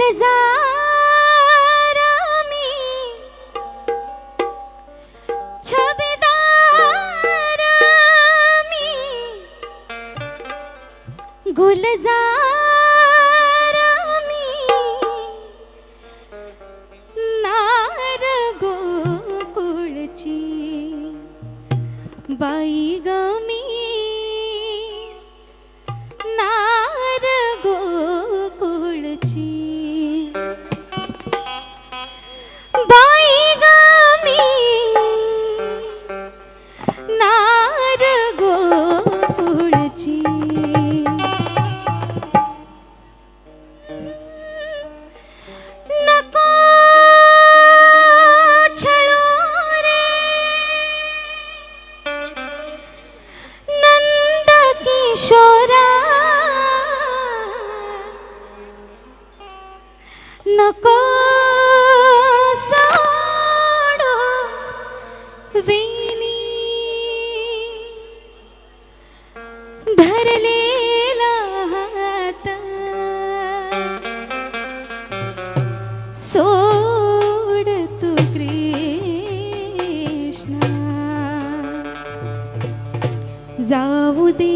गुलजारा मी छबदारा मी गुलजारा मी नार गोकुळची बाई गमी. नको साडो वेणी भरलेला हात सोड तू कृष्णा। जाऊ दे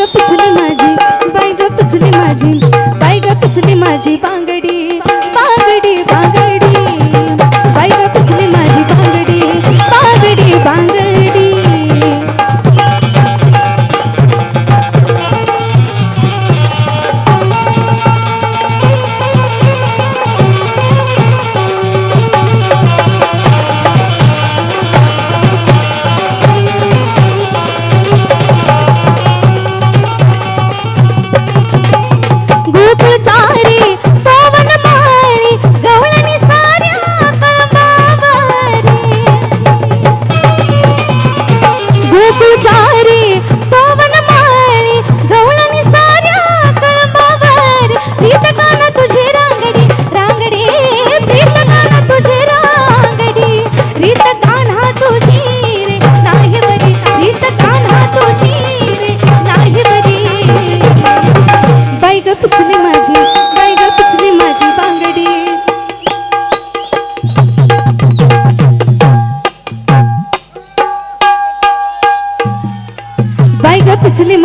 ग पिचली माझी बाई ग पिचली माझी बाई ग पिचली माझी बांगडी.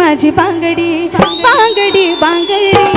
माझी बांगडी बांगडी बांगडी.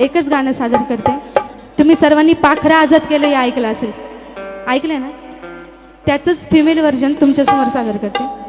एकच गाणं सादर करते. तुम्ही सर्वांनी पाखरा आझाद केलं हे ऐकलं असेल. ऐकलं ना? त्याचंच फिमेल व्हर्जन तुमच्यासमोर सादर करते.